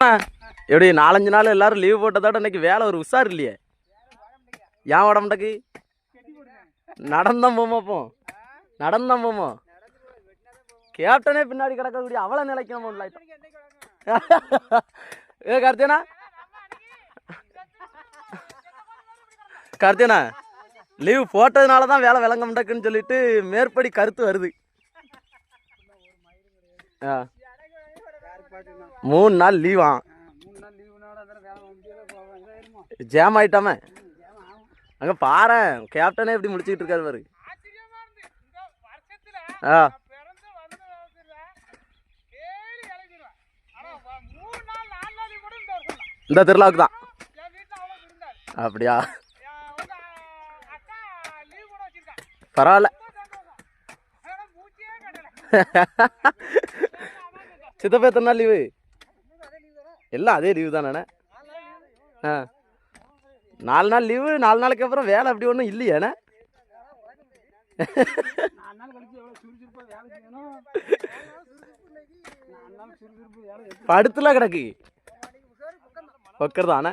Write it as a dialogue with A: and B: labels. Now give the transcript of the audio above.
A: எப்படி நாலஞ்சு நாள் எல்லாரும் லீவ் போட்டதோட இன்னைக்கு வேலை ஒரு உஷார் இல்லையே? ஏன் உடம்புக்கு? நடந்தம் போமா போ நடந்தான் போமா கேப்டனே பின்னாடி கிடக்கக்கூடிய அவளை நிலைக்கணும் ஏ கார்த்தியனா கார்த்தியனா லீவ் போட்டதுனால தான் வேலை விளங்க மாட்டேக்குன்னு சொல்லிட்டு மேற்படி கருத்து வருது. ஆ. மூணு நாள் லீவா ஜாம் ஆயிட்டாம? அங்க பாரு கேப்டனே எப்படி முடிச்சுக்கிட்டு இருக்காரு பாரு. ஆ. இந்த திருவிழாவுக்கு தான். அப்படியா? பரவாயில்ல. சித்தப்பா எத்தனை நாள் லீவு எல்லாம் அதே லீவு தானே ஆ. நாலு நாள் லீவு நாலு நாளைக்கு அப்புறம் வேலை அப்படி ஒன்றும் இல்லையாண்ணே படுத்துல கிடக்கு. உக்கர் தானே